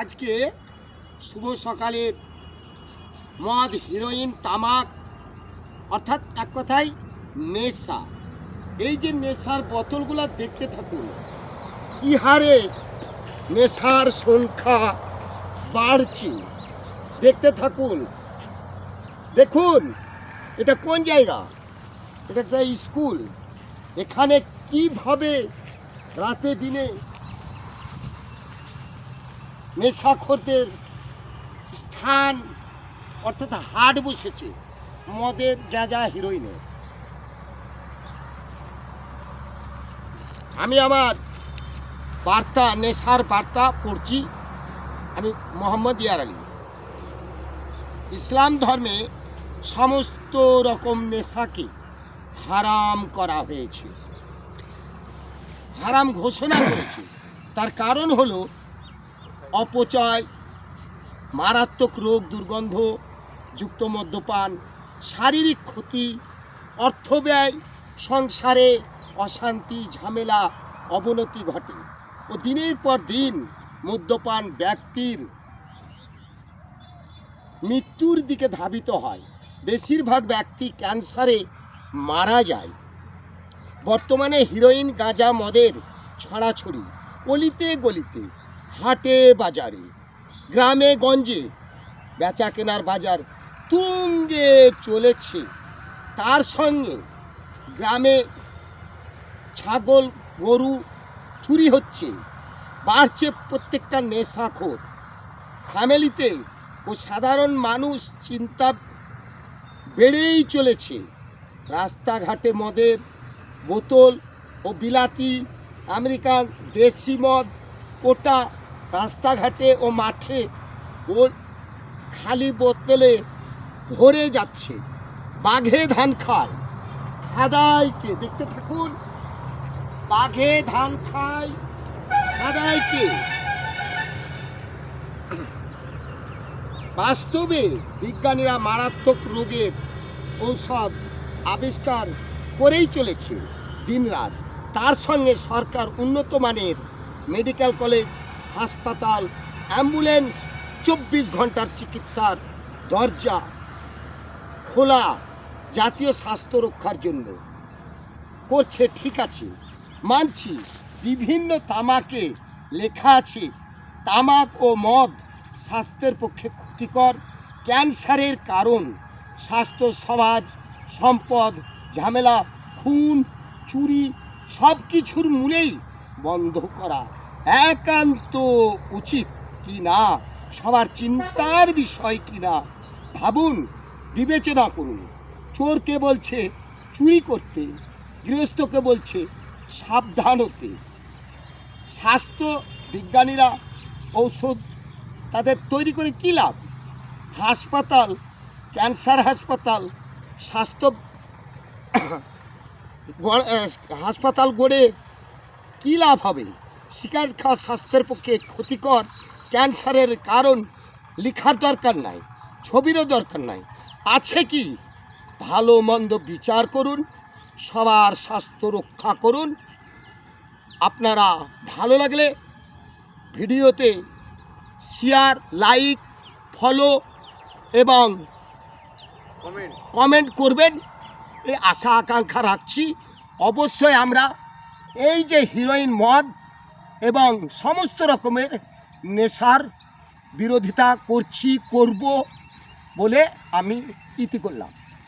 আজকে শুভ সকালের মদ হিরোইন তামাক, অর্থাৎ এক কথায় নেশা। এই যে নেশার বোতলগুলো দেখতে থাকুন, কি হারে নেশার সংখ্যা বাড়ছে। দেখতে থাকুন। দেখুন, এটা কোন জায়গা? এটা একটা স্কুল। এখানে কীভাবে রাতে, দিনে নেশাখোরদের স্থান, অর্থাৎ হাট বসেছে। মদের গাঁজা হিরোইনের আমি আমার বার্তা, নেশার বার্তা পড়ছি আমি মোহাম্মদ ইয়ার আলী। ইসলাম ধর্মে সমস্ত রকম নেশাকে হারাম করা হয়েছে। হারাম ঘোষণা করেছে। তার কারণ হলো অপচয়, মারাত্মক রোগ দুর্গন্ধ, যুক্ত মদ্যপান, শারীরিক ক্ষতি, অর্থ ব্যয়, সংসারে অশান্তি, ঝামেলা, অবনতি ঘটে ও দিনের পর দিন মদ্যপান ব্যক্তির মৃত্যুর দিকে ধাবিত হয়। বেশিরভাগ ব্যক্তি ক্যান্সারে মারা যায়। বর্তমানে হিরোইন, গাঁজা, মদের ছড়াছড়ি, অলিতে গলিতে হাটে বাজারে, গ্রামে গঞ্জে বেচা কেনার বাজার তুঙ্গে চলেছে। তার সঙ্গে গ্রামে ছাগল, গরু চুরি হচ্ছে, বাড়ছে প্রত্যেকটা নেশাখোর। ফ্যামিলিতে ও সাধারণ মানুষ চিন্তা বেড়েই চলেছে। রাস্তাঘাটে মদের বোতল ও বিলাতি, আমেরিকান দেশি মদ, কোটা রাস্তাঘাটে ও মাঠে ও খালি বোতলে ভরে যাচ্ছে। বাঘে ধান খায়। খাদাইকে দেখতে থাকুন। বাঘে ধান খায়। খাদাইকে। বাস্তবে বিজ্ঞানীরা মারাত্মক রোগের ঔষধ আবিষ্কার করেই চলেছে দিনরাত। তার সঙ্গে সরকার উন্নত মানের মেডিকেল কলেজ হাসপাতাল, অ্যাম্বুলেন্স, চব্বিশ ঘণ্টার চিকিৎসার দরজা খোলা জাতীয় স্বাস্থ্য রক্ষার জন্য। করছে ঠিক আছে, মানছি বিভিন্ন তামাকে লেখা আছে। তামাক ও মদ স্বাস্থ্যের পক্ষে ক্ষতিকর, ক্যান্সারের কারণ, স্বাস্থ্য, সমাজ, সম্পদ, ঝামেলা, খুন, চুরি সব কিছুর মূলেই বন্ধ করা। একান্ত উচিত কি না সবার চিন্তার বিষয় কি না ভাবুন, বিবেচনা করুন। চোরকে বলছে চুরি করতে, গৃহস্থকে বলছে সাবধান হতে। স্বাস্থ্য বিজ্ঞানীরা ঔষধ তাদের তৈরি করে কী লাভ? হাসপাতাল, ক্যান্সার হাসপাতাল, স্বাস্থ্য হাসপাতাল গড়ে কী লাভ হবে? সিগারেট খাওয়া স্বাস্থ্যের পক্ষে ক্ষতিকর ক্যান্সারের কারণ লেখার দরকার নাই ছবিরও দরকার নাই। আছে কি? ভালো মন্দ বিচার করুন সবার স্বাস্থ্য রক্ষা করুন। আপনারা ভালো লাগলে ভিডিওতে শেয়ার লাইক ফলো এবং কমেন্ট। কমেন্ট করবেন। এই আশা আকাঙ্ক্ষা রাখছি। অবশ্যই আমরা এই যে হিরোইন মদ এবং সমস্ত রকমের নেশার বিরোধিতা করছি করব বলে আমি ইতি করলাম।